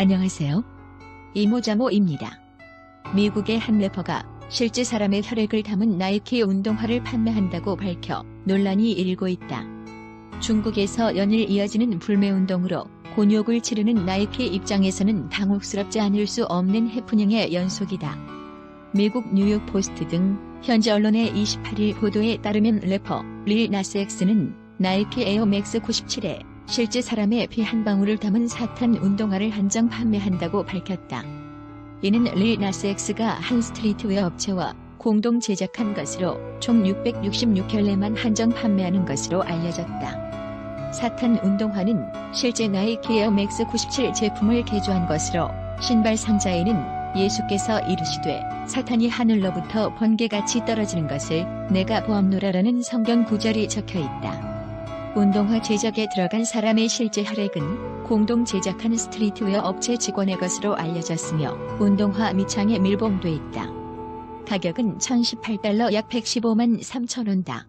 안녕하세요. 이모자모입니다. 미국의 한 래퍼가 실제 사람의 혈액을 담은 나이키 운동화를 판매한다고 밝혀 논란이 일고 있다. 중국에서 연일 이어지는 불매운동으로 곤욕을 치르는 나이키 입장에서는 당혹스럽지 않을 수 없는 해프닝의 연속이다. 미국 뉴욕 포스트 등 현지 언론의 28일 보도에 따르면 래퍼 릴 나스 엑스는 나이키 에어맥스 97에 실제 사람의 피 한 방울을 담은 사탄 운동화를 한정 판매한다고 밝혔다. 이는 릴 나스엑스가 한 스트리트웨어 업체와 공동 제작한 것으로 총 666켤레만 한정 판매하는 것으로 알려졌다. 사탄 운동화는 실제 나이키 에어맥스 97 제품을 개조한 것으로 신발 상자에는 예수께서 이르시되 사탄이 하늘로부터 번개같이 떨어지는 것을 내가 보암노라라는 성경 구절이 적혀 있다. 운동화 제작에 들어간 사람의 실제 혈액은 공동 제작한 스트리트웨어 업체 직원의 것으로 알려졌으며 운동화 밑창에 밀봉돼 있다. 가격은 1018달러 약 115만 3천원다.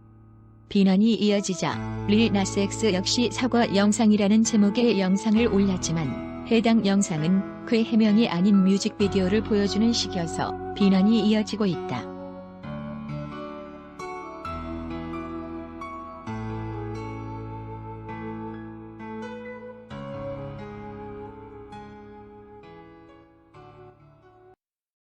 비난이 이어지자 릴 나스엑스 역시 사과 영상이라는 제목의 영상을 올렸지만 해당 영상은 그의 해명이 아닌 뮤직비디오를 보여주는 식이어서 비난이 이어지고 있다.